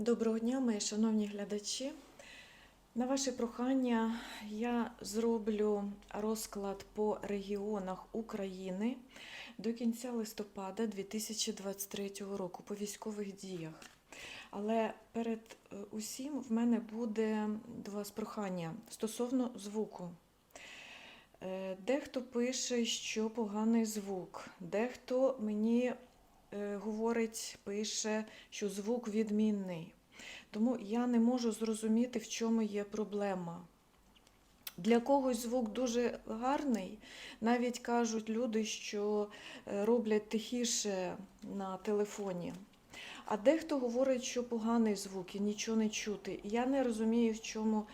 Доброго дня, мої шановні глядачі. На ваше прохання я зроблю розклад по регіонах України до кінця листопада 2023 року по військових діях. Але перед е, усім в мене буде до вас прохання стосовно звуку. Е, Дехто пише, що поганий звук, дехто мені говорить, пише, що звук відмінний. Тому я не можу зрозуміти, в чому є проблема. Для когось звук дуже гарний. Навіть кажуть люди, що е, роблять тихіше на телефоні. А дехто говорить, що поганий звук і нічого не чути. Я не розумію, в чому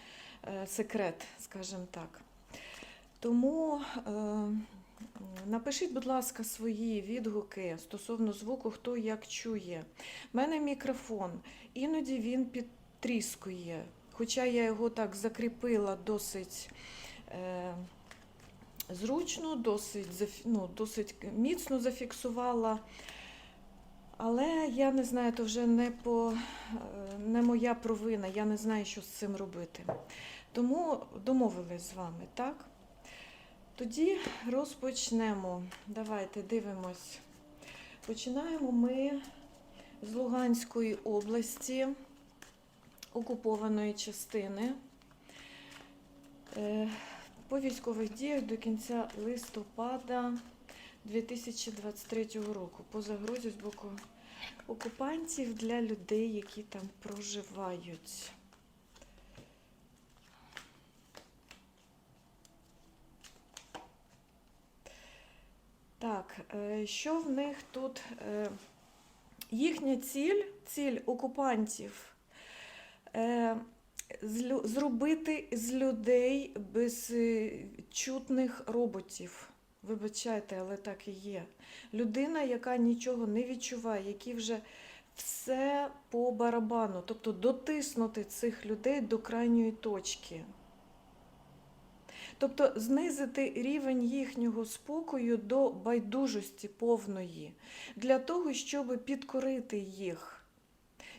е, секрет, скажімо так. Тому е, напишіть, будь ласка, свої відгуки стосовно звуку, хто як чує. У мене мікрофон, іноді він підтріскує, хоча я його так закріпила досить е, зручно, досить, ну, досить міцно зафіксувала. Але я не знаю, то вже не, по, е, не моя провина, я не знаю, що з цим робити. Тому домовились з вами, так? Тоді розпочнемо. Давайте дивимось. Починаємо ми з Луганської області, окупованої частини. Е, По військових діях до кінця листопада 2023 року по загрозі з боку окупантів для людей, які там проживають. Так, е, що в них тут? е, Їхня ціль, ціль окупантів е, зробити з людей безчутних роботів. Вибачайте, але так і є. Людина, яка нічого не відчуває, які вже все по барабану, тобто дотиснути цих людей до крайньої точки. Тобто знизити рівень їхнього спокою до байдужості повної, для того, щоб підкорити їх.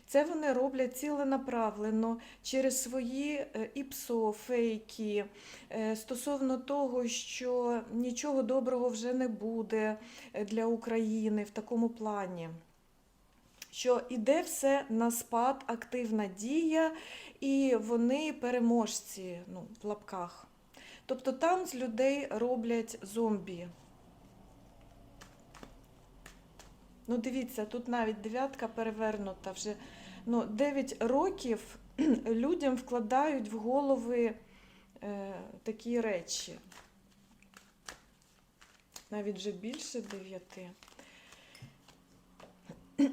Це вони роблять ціленаправлено через свої е, ІПСО, фейки, е, стосовно того, що нічого доброго вже не буде е, для України в такому плані. Що іде все на спад, активна дія, і вони переможці ну, в лапках. Тобто там з людей роблять зомбі. Ну, дивіться, тут навіть дев'ятка перевернута вже. Ну, 9 років людям вкладають в голови е, такі речі. Навіть вже більше дев'яти.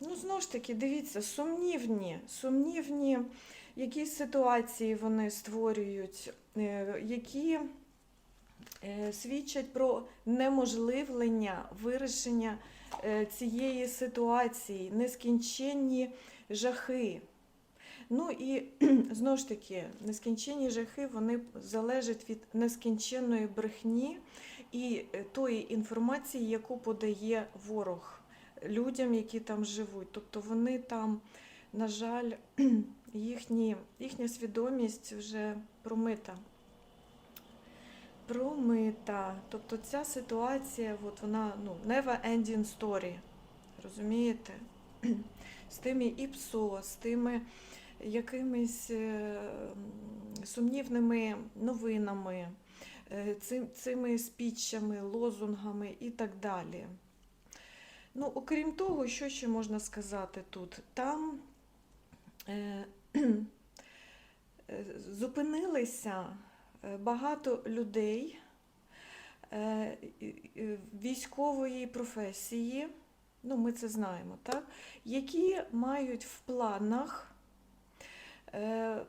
Ну, знову ж таки, дивіться, сумнівні, сумнівні якісь ситуації вони створюють, які е, свідчать про неможливлення вирішення е, цієї ситуації, нескінченні жахи. Ну і знову ж таки, нескінченні жахи вони залежать від нескінченної брехні і е, тої інформації, яку подає ворог людям, які там живуть. Тобто вони там, на жаль, їхні, їхня свідомість вже промита. Промита. Тобто ця ситуація, от вона ну, never ending story. Розумієте? З тими ІПСО, з тими якимись е, сумнівними новинами, е, цими спічами, лозунгами і так далі. Ну, окрім того, що ще можна сказати тут? Там е, зупинилися е, багато людей е, військової професії, ну, ми це знаємо, так? які мають в планах е,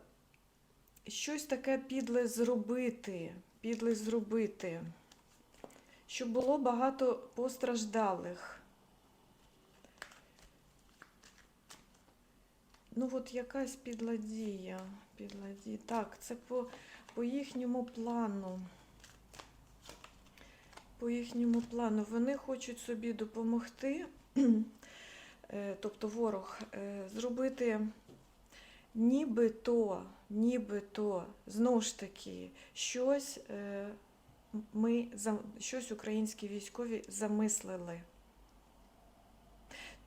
щось таке підле зробити, підле зробити, щоб було багато постраждалих. Ну, от якась підладія. підладія. Так, це по, по їхньому плану. По їхньому плану. Вони хочуть собі допомогти е, тобто ворог, е, зробити нібито, нібито, знову ж таки, щось е, ми, щось українські військові замислили.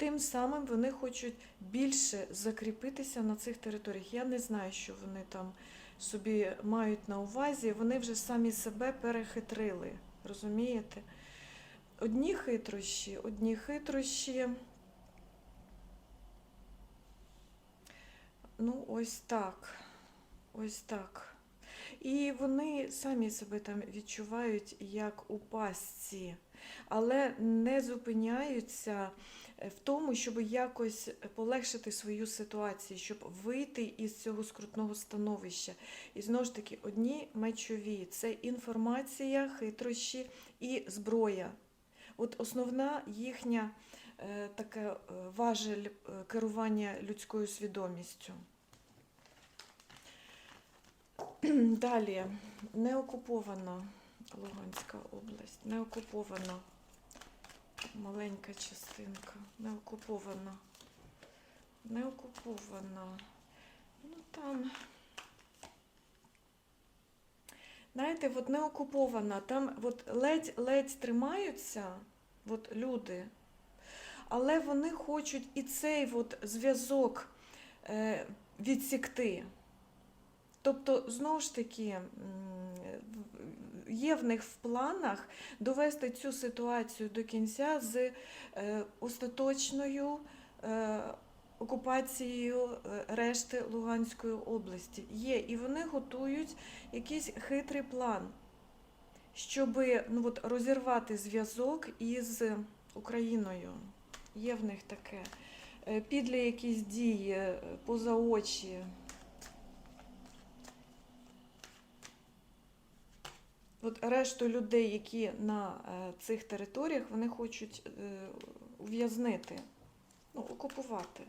Тим самим вони хочуть більше закріпитися на цих територіях. Я не знаю, що вони там собі мають на увазі. Вони вже самі себе перехитрили. Розумієте? Одні хитрощі, одні хитрощі. Ну, ось так. Ось так. І вони самі себе там відчувають як у пастці, але не зупиняються в тому, щоб якось полегшити свою ситуацію, щоб вийти із цього скрутного становища. І знову ж таки, одні мечові це інформація, хитрощі і зброя. От основна їхня е, таке е, важель е, керування людською свідомістю. Далі неокупована Луганська область, неокупована маленька частинка, неокупована, неокупована. Ну там. Знаєте, от неокупована, там от ледь-ледь тримаються от люди, але вони хочуть і цей от зв'язок е, відсікти. Тобто, знову ж таки, є в них в планах довести цю ситуацію до кінця з е, остаточною е, окупацією е, решти Луганської області. Є, і вони готують якийсь хитрий план, щоб ну, от, розірвати зв'язок із Україною. Є в них таке. Підлі якісь дії поза очі. От решту людей, які на е, цих територіях, вони хочуть е, ув'язнити, ну, окупувати.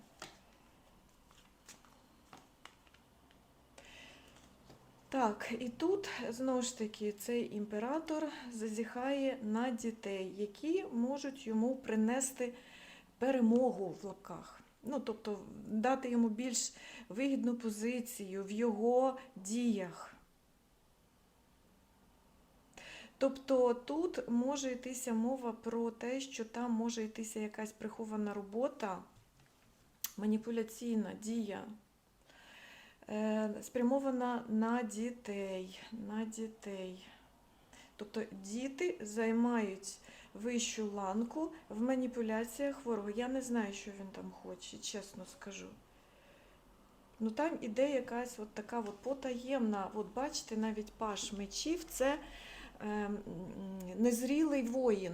Так, і тут знову ж таки цей імператор зазіхає на дітей, які можуть йому принести перемогу в лапках. Ну, тобто дати йому більш вигідну позицію в його діях. Тобто тут може йтися мова про те, що там може йтися якась прихована робота, маніпуляційна дія, е, спрямована на дітей, на дітей. Тобто діти займають вищу ланку в маніпуляціях ворога. Я не знаю, що він там хоче, чесно скажу. Ну там іде якась от така от потаємна, от бачите, навіть паш мечів це незрілий воїн,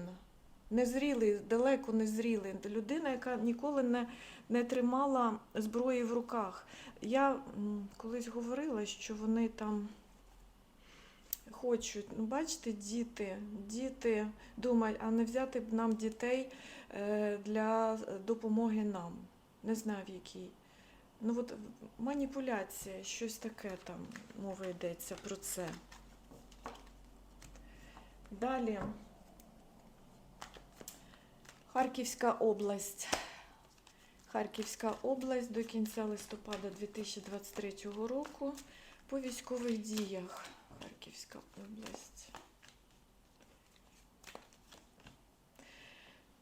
незрілий, далеко незрілий, людина, яка ніколи не, не тримала зброї в руках. Я колись говорила, що вони там хочуть, ну бачите, діти, діти думають, а не взяти б нам дітей е, для допомоги нам. Не знаю в якій. Ну от маніпуляція, щось таке там мова йдеться про це. Далі. Харківська область. Харківська область до кінця листопада 2023 року по військових діях. Харківська область.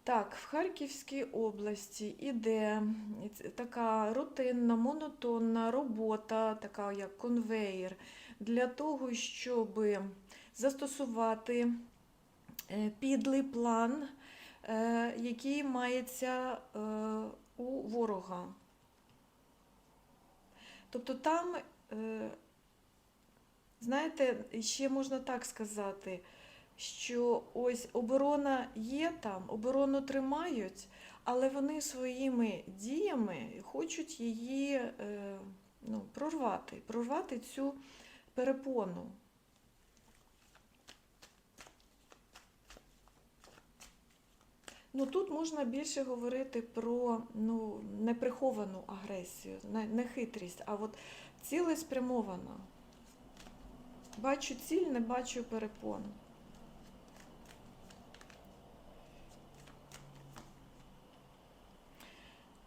Так, в Харківській області іде така рутинна, монотонна робота, така як конвейер, для того, щоб застосувати е, підлий план, е, який мається е, у ворога. Тобто там, знаєте, ще можна так сказати, що ось оборона є там, оборону тримають, але вони своїми діями хочуть її ну, прорвати, прорвати цю перепону. Ну тут можна більше говорити про ну, неприховану агресію, не, хитрість, а от цілеспрямована. Бачу ціль, не бачу перепон.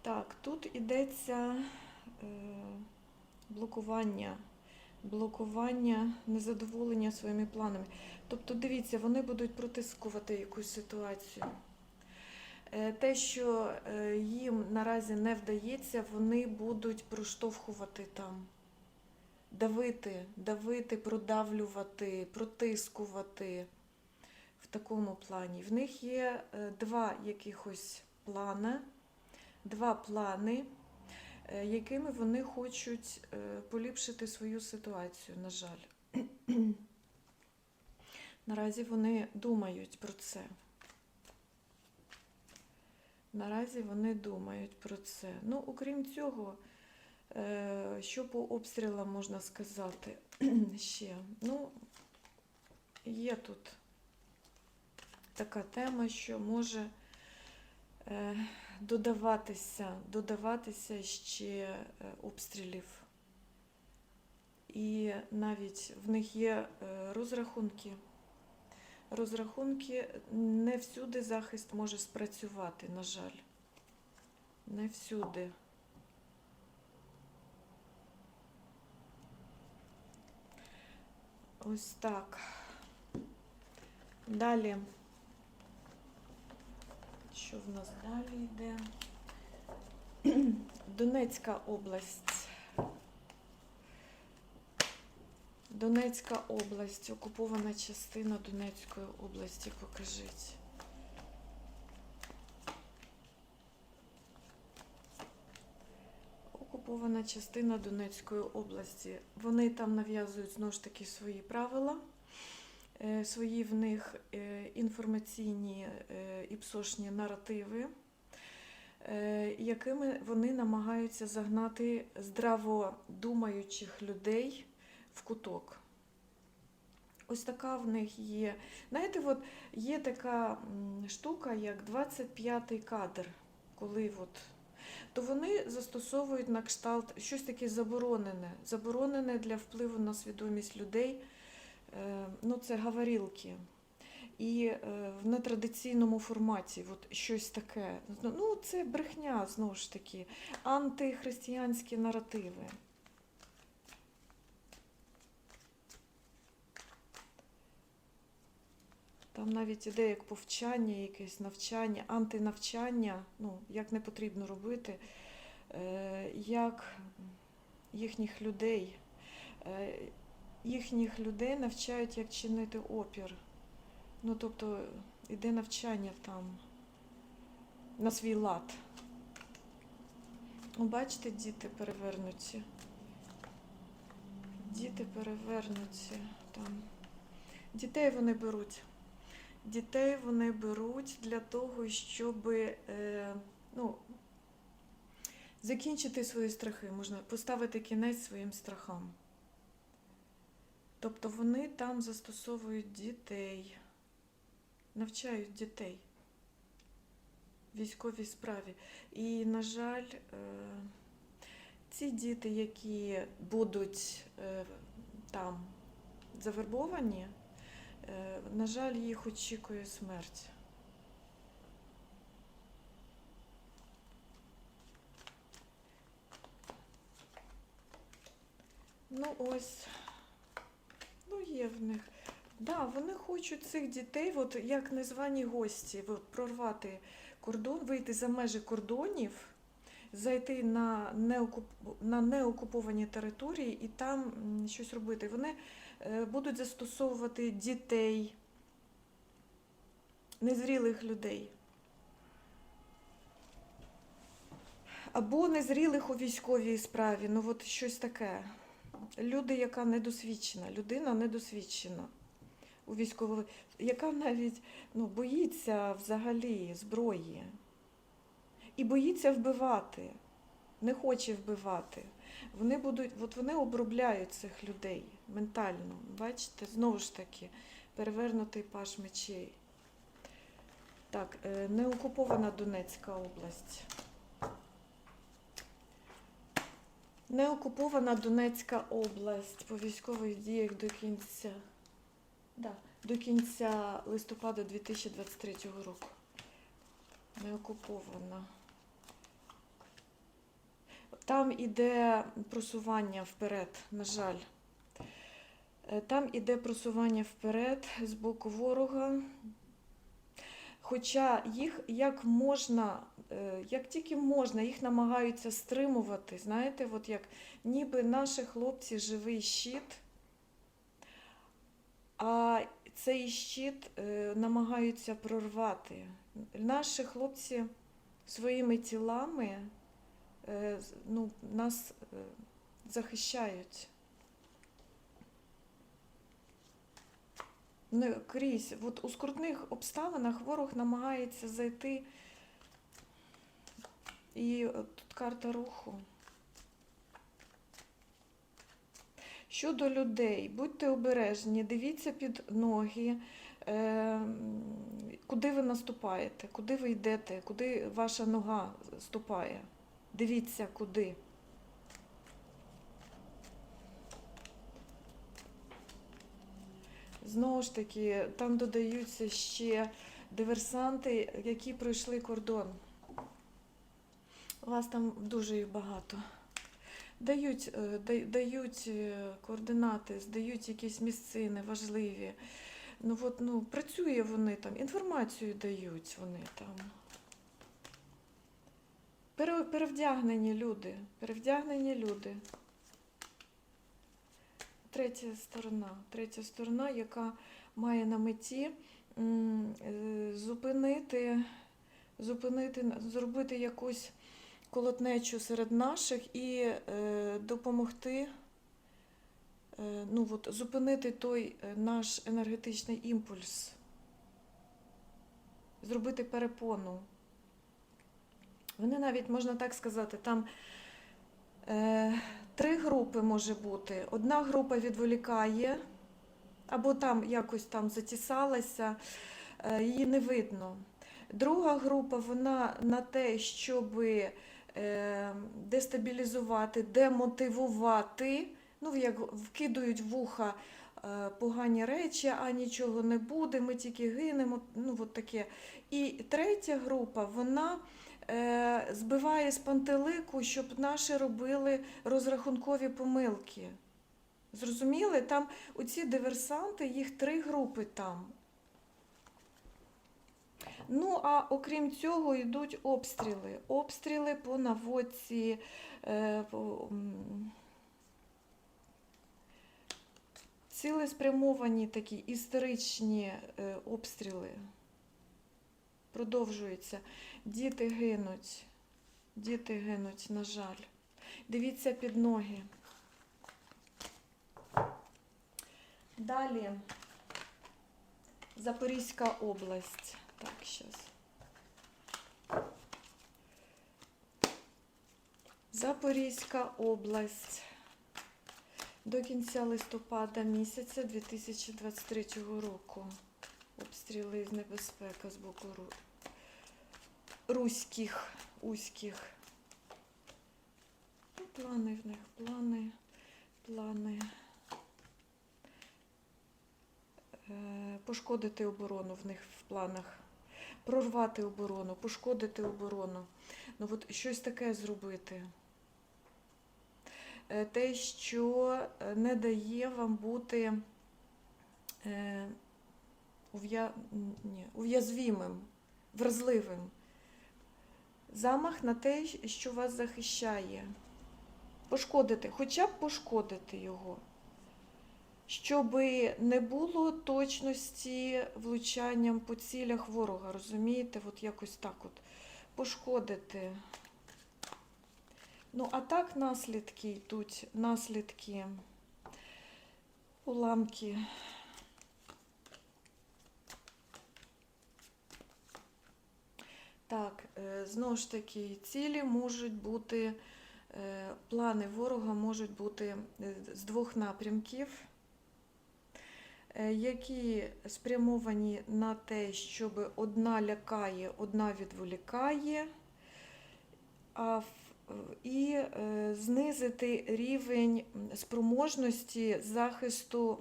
Так, тут ідеться е, блокування, блокування, незадоволення своїми планами. Тобто, дивіться, вони будуть протискувати якусь ситуацію. Е, Те, що е, їм наразі не вдається, вони будуть проштовхувати там, давити, давити, продавлювати, протискувати в такому плані. В них є е, два якихось плани, два плани, якими вони хочуть поліпшити свою ситуацію, на жаль. Наразі вони думають про це. Наразі вони думають про це. Ну, окрім цього, е, що по обстрілам можна сказати ще? Ну, є тут така тема, що може е, додаватися, додаватися ще е, обстрілів. І навіть в них є розрахунки. Розрахунки не всюди захист може спрацювати, на жаль. Не всюди. Ось так. Далі. Що в нас далі йде? Донецька область. Донецька область, окупована частина Донецької області, покажіть. Окупована частина Донецької області. Вони там нав'язують знову ж таки свої правила, е, свої в них е, інформаційні е, і псошні наративи, якими вони намагаються загнати здраводумаючих людей в куток. Ось така в них є. Знаєте, от є така штука, як 25-й кадр, коли от, то вони застосовують на кшталт щось таке заборонене, заборонене для впливу на свідомість людей. Е, ну, це говорілки. І е, в нетрадиційному форматі, от щось таке. Ну, це брехня, знову ж таки, антихристиянські наративи. Там навіть іде як повчання, якесь навчання, антинавчання, ну, як не потрібно робити, е, як їхніх людей, е, їхніх людей навчають, як чинити опір. Ну, тобто іде навчання там на свій лад. О, Бачите, діти перевернуті. Діти перевернуті там. Дітей вони беруть. Дітей вони беруть для того, щоб е, ну, закінчити свої страхи, можна поставити кінець своїм страхам. Тобто вони там застосовують дітей, навчають дітей військовій справі. І, на жаль, е, ці діти, які будуть е, там завербовані, На жаль, їх очікує смерть. Ну ось, ну є в них. Да, вони хочуть цих дітей, от як незвані гості, от, прорвати кордон, вийти за межі кордонів, зайти на, неокуп... на неокуповані території і там щось робити. Вони е, будуть застосовувати дітей, незрілих людей. Або незрілих у військовій справі, ну от щось таке. Люди, яка недосвідчена, людина недосвідчена у військовій, яка навіть ну, боїться взагалі зброї. І боїться вбивати, не хоче вбивати. Вони будуть, от вони обробляють цих людей ментально. Бачите, знову ж таки, перевернутий паш мечей. Так, е, неокупована Донецька область. Неокупована Донецька область по військових діях до кінця, да, до кінця листопада 2023 року. Неокупована. Там іде просування вперед, на жаль. Е, Там іде просування вперед з боку ворога. Хоча їх як можна, е, як тільки можна, їх намагаються стримувати. Знаєте, от як ніби наші хлопці живий щит, а цей щит е, намагаються прорвати. Наші хлопці своїми тілами ну, нас е, захищають. Ну, крізь, от у скрутних обставинах ворог намагається зайти. І е, тут карта руху. Щодо людей, будьте обережні, дивіться під ноги, е, куди ви наступаєте, куди ви йдете, куди ваша нога ступає. Дивіться, куди. Знову ж таки, там додаються ще диверсанти, які пройшли кордон. У вас там дуже їх багато. Дають, е, дають е, координати, здають якісь місцини важливі. Ну, от, ну, працює вони там, інформацію дають вони там. Пере- Перевдягнені люди. Перевдягнені люди. Третя сторона. Третя сторона, яка має на меті е, зупинити, зупинити, зробити якусь колотнечу серед наших і е, допомогти е, ну, от, зупинити той наш енергетичний імпульс, зробити перепону. Вони навіть, можна так сказати, там е, три групи може бути. Одна група відволікає, або там якось там затісалася, е, її не видно. Друга група вона на те, щоб е, дестабілізувати, демотивувати, ну, як вкидують в вуха е, погані речі, а нічого не буде, ми тільки гинемо. Ну, от таке. І третя група, вона збиває з пантелику, щоб наші робили розрахункові помилки. Зрозуміли? Там оці диверсанти, їх три групи там. Ну, а окрім цього, йдуть обстріли. Обстріли по наводці, е, цілеспрямовані такі історичні е, обстріли. Продовжуються. Діти гинуть. Діти гинуть, на жаль. Дивіться під ноги. Далі. Запорізька область. Так, зараз. Запорізька область. До кінця листопада місяця 2023 року. Обстріли з небезпека з боку. Руських, уських. Ну, плани в них, плани, плани. Е, Пошкодити оборону в них в планах. Прорвати оборону, пошкодити оборону. Ну от щось таке зробити. Е, Те, що е, не дає вам бути ув'язвімим, вразливим. Замах на те, що вас захищає. Пошкодити, хоча б пошкодити його. Щоб не було точності влучанням по цілях ворога, розумієте? От якось так от пошкодити. Ну, а так наслідки йдуть, наслідки, уламки. Так, е, знову ж таки, цілі можуть бути, е, плани ворога можуть бути е, з двох напрямків, які спрямовані на те, щоб одна лякає, одна відволікає, а і знизити рівень спроможності захисту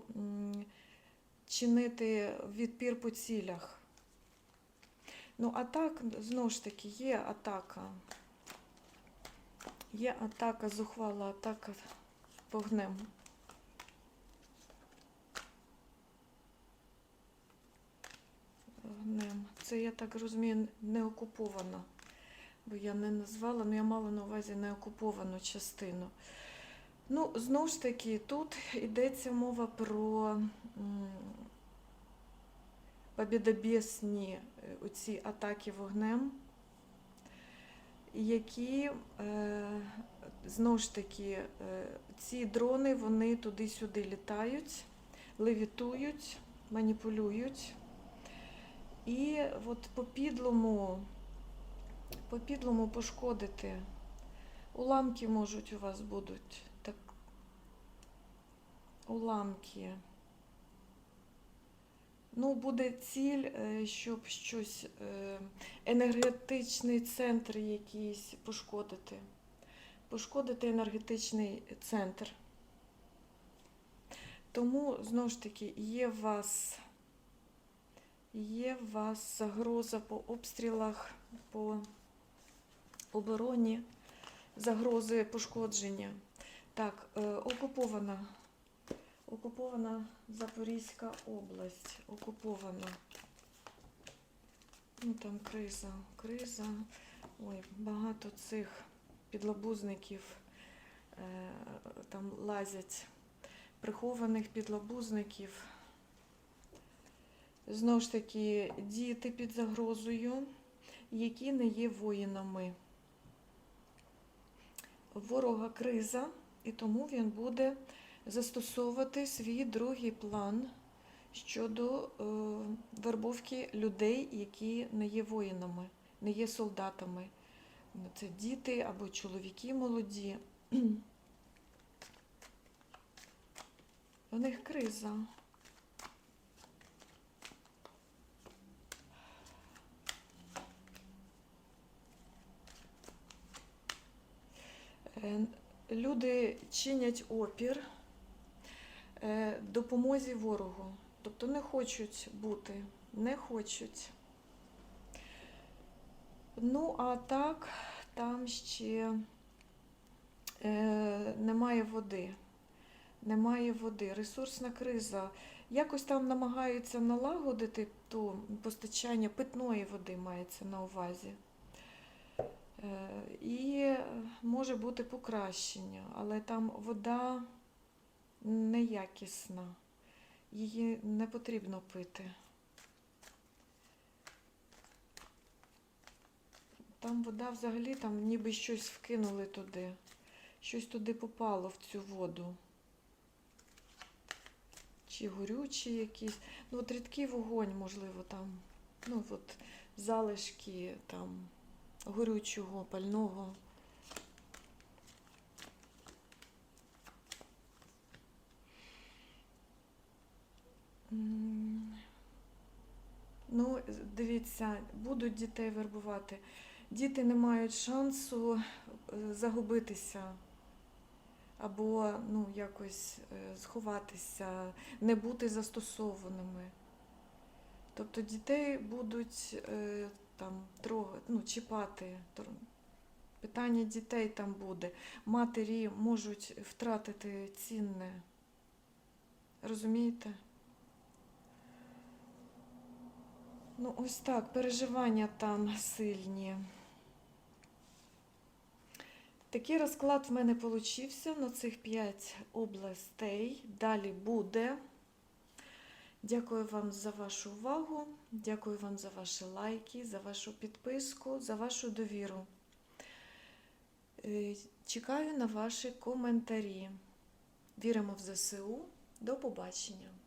чинити відпір по цілях. Ну, а так, знову ж таки, є атака. Є атака, зухвала атака вогнем. Вогнем. Це, я так розумію, не окупована. Бо я не назвала, але я мала на увазі неокуповану частину. Ну, знову ж таки, тут йдеться мова про м, побєдобєсні е, оці атаки вогнем, які е, знову ж таки е, ці дрони вони туди-сюди літають, левітують, маніпулюють. І от по підлому, по підлому пошкодити. Уламки можуть у вас будуть. Так. Уламки. Ну, буде ціль, е, щоб щось, е, енергетичний центр якийсь пошкодити. Пошкодити енергетичний центр. Тому, знову ж таки, є у вас, є у вас загроза по обстрілах, по обороні, загрози пошкодження. Так, е, окупована. Окупована Запорізька область. Окупована. Ну там криза, криза. Ой, багато цих підлабузників е, там лазять. Прихованих підлабузників. Знову ж таки, діти під загрозою, які не є воїнами. Ворога криза, і тому він буде застосовувати свій другий план щодо е, вербовки людей, які не є воїнами, не є солдатами. Це діти або чоловіки молоді. У них криза. Е, Люди чинять опір допомозі ворогу. Тобто не хочуть бути, не хочуть. Ну, а так, там ще е, немає води. Немає води, ресурсна криза. Якось там намагаються налагодити то постачання питної води мається на увазі. Е, І може бути покращення, але там вода неякісна, її не потрібно пити. Там вода взагалі, там ніби щось вкинули туди, щось туди попало в цю воду. Чи горючі якісь. Ну, от рідкий вогонь, можливо, там. Ну, от залишки там горючого, пального. Ну, дивіться, будуть дітей вербувати. Діти не мають шансу е, загубитися або ну, якось е, сховатися, не бути застосованими. Тобто дітей будуть е, там трогати, ну, чіпати. Питання дітей там буде. Матері можуть втратити цінне. Розумієте? Ну, ось так, переживання там сильні. Такий розклад в мене получився на цих 5 областей. Далі буде. Дякую вам за вашу увагу. Дякую вам за ваші лайки, за вашу підписку, за вашу довіру. Е, Чекаю на ваші коментарі. Віримо в ЗСУ. До побачення!